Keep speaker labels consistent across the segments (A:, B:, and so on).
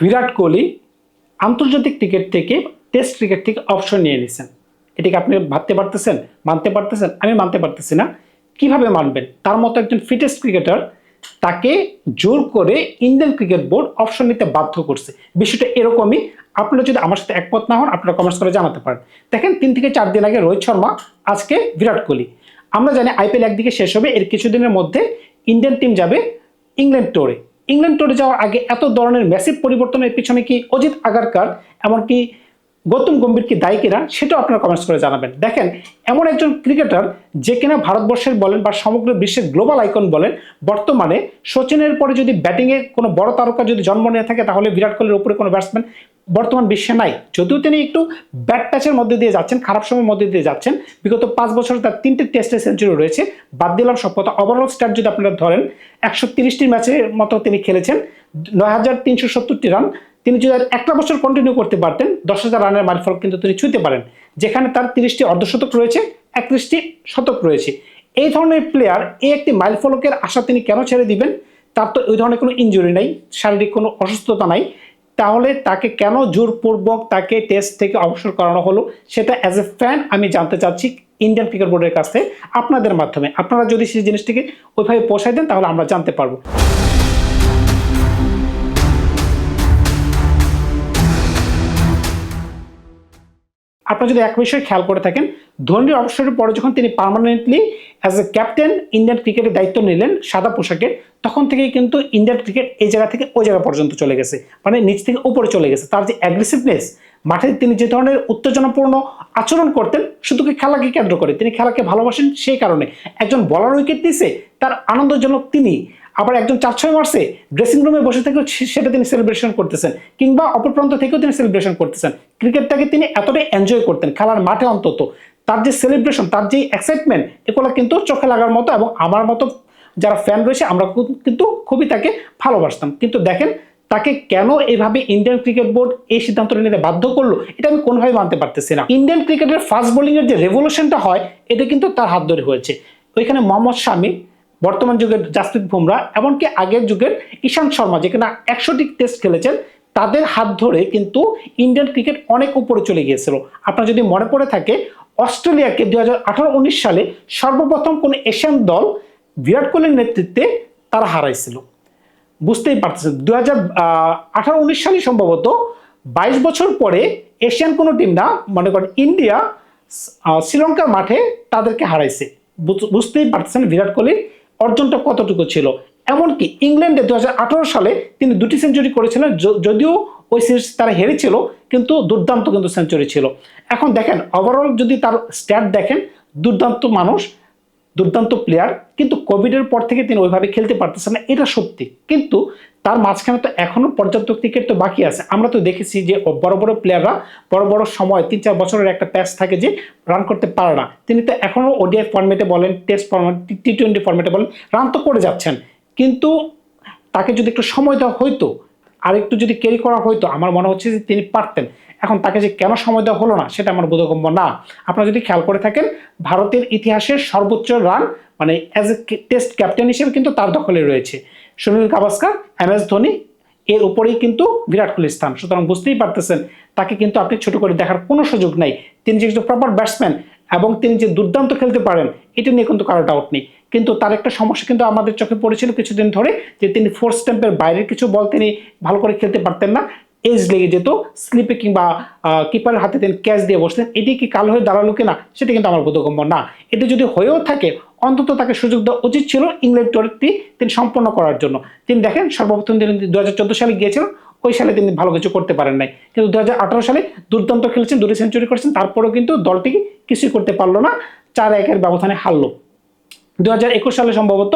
A: বিরাট কোহলি আন্তর্জাতিক ক্রিকেট থেকে test cricket থেকে অপশন নিয়ে নিছেন। এটিকে আপনি ভাবতে পারতেছেন? মানতে পারতেছেন? আমি মানতে পারতেছি না। কীভাবে মানবেন? তার মতো একজন ফিটেস্ট ক্রিকেটার তাকে জোর করে ইন্ডিয়ান ক্রিকেট বোর্ড অপশন নিতে বাধ্য করছে। বিষয়টা এরকমই। আপনারা যদি আমার সাথে একমত না হন, আপনারা কমেন্টস করে জানাতে পারেন। দেখেন, তিন থেকে চার দিন আগে রোহিত শর্মা, আজকে বিরাট কোহলি। আমরা জানি আইপিএল একদিকে শেষ হবে, এর কিছুদিনের মধ্যে ইন্ডিয়ান টিম যাবে ইংল্যান্ড টোরে ইংল্যান্ড টুরে যাওয়ার আগে এত ধরনের ম্যাসিভ পরিবর্তনের পিছনে কি অজিত আগারকার এমনকি গৌতম গম্ভীর কি দায়ী কিনা সেটাও আপনারা কমেন্টস করে জানাবেন। দেখেন, এমন একজন ক্রিকেটার যে কিনা ভারতবর্ষের বলেন বা সমগ্র বিশ্বের গ্লোবাল আইকন বলেন, বর্তমানে সচিনের পরে যদি ব্যাটিংয়ে কোনো বড় তারকা যদি জন্ম নিয়ে থাকে তাহলে বিরাট কোহলির উপরে কোনো ব্যাটসম্যান বর্তমান বিশ্বে নাই। যদিও তিনি একটু ব্যাট প্যাচের মধ্যে দিয়ে যাচ্ছেন, খারাপ সময়ের মধ্যে দিয়ে যাচ্ছেন। বিগত পাঁচ বছর তার তিনটে টেস্টে সেঞ্চুরি রয়েছে। বাদ দিলাম সব কথা ওভারঅল স্টার যদি আপনারা ধরেন, একশো তিরিশটি ম্যাচের মতো তিনি খেলেছেন, নয় হাজার তিনশো সত্তরটি রান তিনি যদি একটা বছর কন্টিনিউ করতে পারতেন, দশ হাজার রানের মাইলফল কিন্তু তিনি ছুঁতে পারেন। যেখানে তার তিরিশটি অর্ধশতক রয়েছে, একত্রিশটি শতক রয়েছে। এই ধরনের প্লেয়ার এই একটি মাইলফলকের আশা তিনি কেন ছেড়ে দিবেন? তার তো ওই ধরনের কোনো ইনজুরি নাই, শারীরিক কোনো অসুস্থতা নাই। তাহলে তাকে কেন জোরপূর্বক তাকে টেস্ট থেকে অবসর করানো হলো? সেটা অ্যাজ এ ফ্যান আমি জানতে চাচ্ছি ইন্ডিয়ান ক্রিকেট বোর্ডের কাছে আপনাদের মাধ্যমে। আপনারা যদি সেই জিনিসটিকে ওইভাবে পোষায় দেন, তাহলে আমরা জানতে পারব। আপনারা যদি এক বিষয়ে খেয়াল করে থাকেন, ধোনির অবসরের পরে যখন তিনি permanently as a captain Indian ক্রিকেটের দায়িত্ব নিলেন সাদা পোশাকের তখন থেকেই কিন্তু ইন্ডিয়ান ক্রিকেট এই জায়গা থেকে ওই জায়গা পর্যন্ত চলে গেছে। মানে নিচ থেকে উপরে চলে গেছে। তার যে অ্যাগ্রেসিভনেস মাঠে তিনি যে ধরনের উত্তেজনাপূর্ণ আচরণ করতেন শুধু খেলাকে কেন্দ্র করে। তিনি খেলাকে ভালোবাসেন সেই কারণে। একজন বলার উইকেট দিছে তার আনন্দজনক তিনি। আবার একজন চার ছয় মারছে ড্রেসিং রুমে বসে থেকেও সেটা তিনি সেলিব্রেশন করতেছেন কিংবা অপর প্রান্ত থেকেও তিনি সেলিব্রেশন করতেছেন। ক্রিকেটটাকে তিনি এতটাই এনজয় করতেন খেলার মাঠে অন্তত। তার যে সেলিব্রেশন তার যে এক্সাইটমেন্ট এগুলো কিন্তু চোখে লাগার মতো এবং আমার মতো যারা ফ্যান রয়েছে, আমরা কিন্তু খুবই তাকে ভালোবাসতাম। কিন্তু দেখেন, তাকে কেন এভাবে ইন্ডিয়ান ক্রিকেট বোর্ড এই সিদ্ধান্তটা নিতে বাধ্য করল, এটা আমি কোনোভাবে মানতে পারতেছি না। ইন্ডিয়ান ক্রিকেটের ফাস্ট বোলিংয়ের যে রেভলিউশনটা হয়, এটা কিন্তু তার হাত ধরে হয়েছে। ওইখানে মোহাম্মদ শামী বর্তমান যুগের জাসপ্রীত বুমরা এমনকি আগের যুগের ঈশান্ত শর্মা যেখানে একশোটি টেস্ট খেলেছেন, তাদের হাত ধরে কিন্তু ইন্ডিয়ান ক্রিকেট অনেক উপরে চলে গিয়েছিল। আপনার যদি মনে পড়ে থাকে, অস্ট্রেলিয়াকে দুই হাজার সালে সর্বপ্রথম কোন এশিয়ান দল বিরাট কোহলির নেতৃত্বে তারা হারাইছিল। বুঝতেই পারতেছেন দু হাজার আঠারো উনিশ সালে সম্ভবত বাইশ বছর পরে এশিয়ান কোনো টিম না, মনে করেন ইন্ডিয়া শ্রীলঙ্কার মাঠে তাদেরকে হারাইছে। বুঝতেই পারতেছেন বিরাট কোহলির অর্জনটা কতটুকু ছিল? এমনকি ইংল্যান্ডে দুই হাজার আঠারো সালে তিনি দুটি সেঞ্চুরি করেছিলেন যদিও ওই সিরিজ তারা হেরেছিল, কিন্তু দুর্দান্ত কিন্তু সেঞ্চুরি ছিল। এখন দেখেন ওভারঅল যদি তার স্ট্যাট দেখেন, দুর্দান্ত মানুষ। দুর্দান্ত প্লেয়ার কিন্তু কোভিডের পর থেকে তিনি ওইভাবে খেলতে পারতেছেন না, এটা সত্যি। কিন্তু তার মাঝখানে তো এখনও পর্যাপ্ত ক্রিকেট তো বাকি আছে। আমরা তো দেখেছি যে বড় বড় প্লেয়াররা বড় বড় সময়, তিন চার বছরের একটা প্যাচ থাকে যে রান করতে পারে না। তিনি তো এখনও ওডিআই ফর্মেটে বলেন টেস্ট ফর্মেট টি টোয়েন্টি ফর্মেটে বলেন রান তো করে যাচ্ছেন। কিন্তু তাকে যদি একটু সময় দেওয়া হইতো আর একটু যদি ক্যারি করা হইতো, আমার মনে হচ্ছে যে তিনি পারতেন। এখন তাকে যে কেন সময় দেওয়া হলো না, সেটা আমার বোধগম্য না। আপনারা যদি খেয়াল করে থাকেন, ভারতের ইতিহাসের সর্বোচ্চ রান মানে অ্যাজ এ টেস্ট ক্যাপ্টেন হিসেবে কিন্তু তার দখলে রয়েছে। সুনীল গাভাস্কার, এম এস ধোনি, এর উপরেই কিন্তু বিরাট কোহলির স্থান। সুতরাং বুঝতেই পারতেছেন, তাকে কিন্তু আপনি ছোট করে দেখার কোনো সুযোগ নাই। তিনি যে প্রপার ব্যাটসম্যান এবং তিনি যে দুর্দান্ত খেলতে পারেন, এটা নিয়ে কিন্তু কারও ডাউট নেই। কিন্তু তার একটা সমস্যা কিন্তু আমাদের চোখে পড়েছিল কিছুদিন ধরে, যে তিনি ফোর স্ট্যাম্পের বাইরের কিছু বল তিনি ভালো করে খেলতে পারতেন না। এজ লেগে যেত স্লিপে কিংবা কিপারের হাতে তিনি ক্যাচ দিয়ে বসতেন। এটি কি কাল হয়ে দাঁড়াল কিনা, সেটা কিন্তু আমার বোধগম্য না। এটি যদি হয়েও থাকে, অন্তত তাকে সুযোগ দেওয়া উচিত ছিল ইংল্যান্ড টোরটি তিনি সম্পন্ন করার জন্য। তিনি দেখেন, সর্বপ্রথম তিনি দু হাজার চোদ্দ সালে গিয়েছিলেন, ওই সালে তিনি ভালো কিছু করতে পারেন নাই। কিন্তু দু হাজার আঠারো সালে দুর্দান্ত খেলেছেন, দুটি সেঞ্চুরি করেছেন, তারপরেও কিন্তু দলটি কিছুই করতে পারল না, চার একের ব্যবধানে হারলো। দু হাজার একুশ সালে সম্ভবত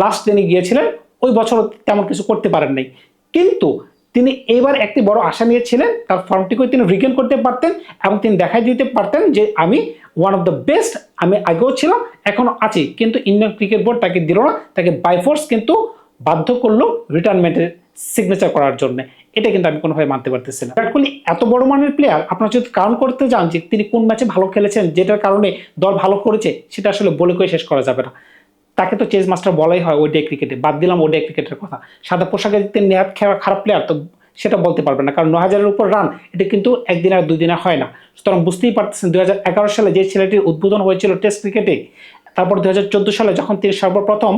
A: লাস্ট তিনি গিয়েছিলেন, ওই বছর তেমন কিছু করতে পারেন নাই। কিন্তু তিনি এবার একটি বড় আশা নিয়েছিলেন তার ফর্মটিকেও তিনি রিগেন করতে পারতেন এবং তিনি দেখাই দিতে পারতেন যে আমি ওয়ান অফ দ্য বেস্ট আমি আগেও ছিলাম এখনও আছি। কিন্তু ইন্ডিয়ান ক্রিকেট বোর্ড তাকে দিল না, তাকে বাইফোর্স কিন্তু বাধ্য করল রিটায়ারমেন্টের সিগনেচার করার জন্য। এটা কিন্তু আমি কোনোভাবে মানতে পারতেছি না। বিরাট কোহলি এত বড় মানের প্লেয়ার আপনারা যদি কাউন্ট করতে যান যে তিনি কোন ম্যাচে ভালো খেলেছেন, যেটার কারণে দল ভালো করেছে, সেটা আসলে বলে করে শেষ করা যাবে না। তাকে তো চেজ মাস্টার বলাই হয় ওডে ক্রিকেটে বাদ দিলাম ওডে ক্রিকেটের কথা। সাদা পোশাকে তিনি নেহাত খেলা খারাপ প্লেয়ার তো সেটা বলতে পারবে না। কারণ ন হাজারের উপর রান এটা কিন্তু একদিন আর দুই দিনে হয় না। সুতরাং বুঝতেই পারতেছেন, দুই হাজার এগারো সালে যে ছেলেটির উদ্বোধন হয়েছিল টেস্ট ক্রিকেটে তারপর দুই হাজার চোদ্দ সালে যখন তিনি সর্বপ্রথম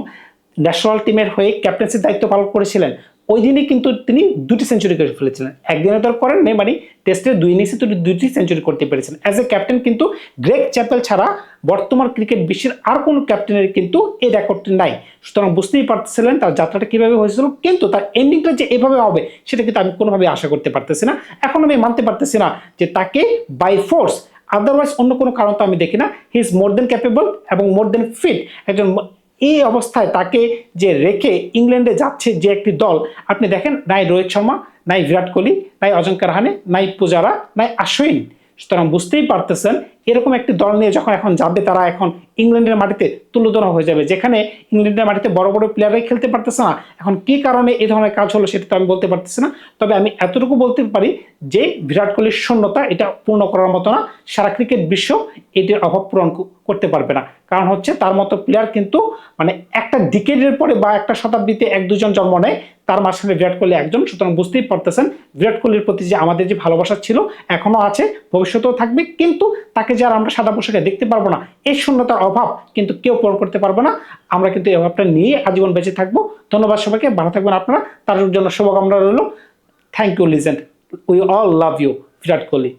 A: ন্যাশনাল টিমের হয়ে ক্যাপ্টেন্সির দায়িত্ব পালন করেছিলেন ওই দিনই কিন্তু তিনি দুটি সেঞ্চুরি করে ফেলেছিলেন। একদিনে তো করেন নেই মানে টেস্টে দুই ইনিংসে তিনি দুটি সেঞ্চুরি করতে পেরেছেন। অ্যাজ এ ক্যাপ্টেন কিন্তু গ্রেগ চ্যাপেল ছাড়া বর্তমান ক্রিকেট বিশ্বের আর কোনো ক্যাপ্টেনের কিন্তু এই রেকর্ডটি নাই। সুতরাং বুঝতেই পারতেছিলেন তার যাত্রাটা কীভাবে হয়েছিল, কিন্তু তার এন্ডিংটা যে এভাবে হবে, সেটা কিন্তু আমি কোনোভাবে আশা করতে পারতেছি না। এখন আমি মানতে পারতেছি না যে তাকে বাই ফোর্স আদারওয়াইজ অন্য কোনো কারণ তো আমি দেখি না। He is more then capable এবং মোর দেন ফিট একজন এই অবস্থায় তাকে যে রেখে ইংল্যান্ডে যাচ্ছে যে একটি দল, আপনি দেখেন, নাই রোহিত শর্মা, নাই বিরাট কোহলি, নাই অজঙ্কা রাহানে, নাই পূজারা, নাই আশ্বিন সুতরাং বুঝতেই পারতেছেন, এরকম একটি দল নিয়ে যখন এখন যাবে, তারা এখন ইংল্যান্ডের মাটিতে তুলোধনা হয়ে যাবে। যেখানে ইংল্যান্ডের মাটিতে বড় বড় প্লেয়াররাই খেলতে পারতেছে না। এখন কি কারণে এই ধরনের কাজ হলো সেটা তো আমি বলতে পারতেছি না। তবে আমি এতটুকু বলতে পারি যে বিরাট কোহলির শূন্যতা এটা পূর্ণ করার মতো না। সারা ক্রিকেট বিশ্ব এটির অভাব পূরণ করতে পারবে না। কারণ হচ্ছে তার মতো প্লেয়ার কিন্তু মানে একটা ডিকেডের পরে বা একটা শতাব্দীতে এক দুজন জন্ম নেয়। তার মাঝখানে বিরাট কোহলি একজন, সুতরাং বুঝতেই পারতেছেন বিরাট কোহলির প্রতি যে আমাদের যে ভালোবাসা ছিল এখনও আছে, ভবিষ্যতেও থাকবে, কিন্তু তাকে যে আর আমরা সাদা পোশাকে দেখতে পারব না এই শূন্যতার অভাব কিন্তু কেউ পূরণ করতে পারব না। আমরা কিন্তু এই অভাবটা নিয়ে আজীবন বেঁচে থাকব। ধন্যবাদ সবাইকে, ভালো থাকবেন আপনারা। তার জন্য শুভকামনা রইল। Thank you legend we all love you Virat Kohli.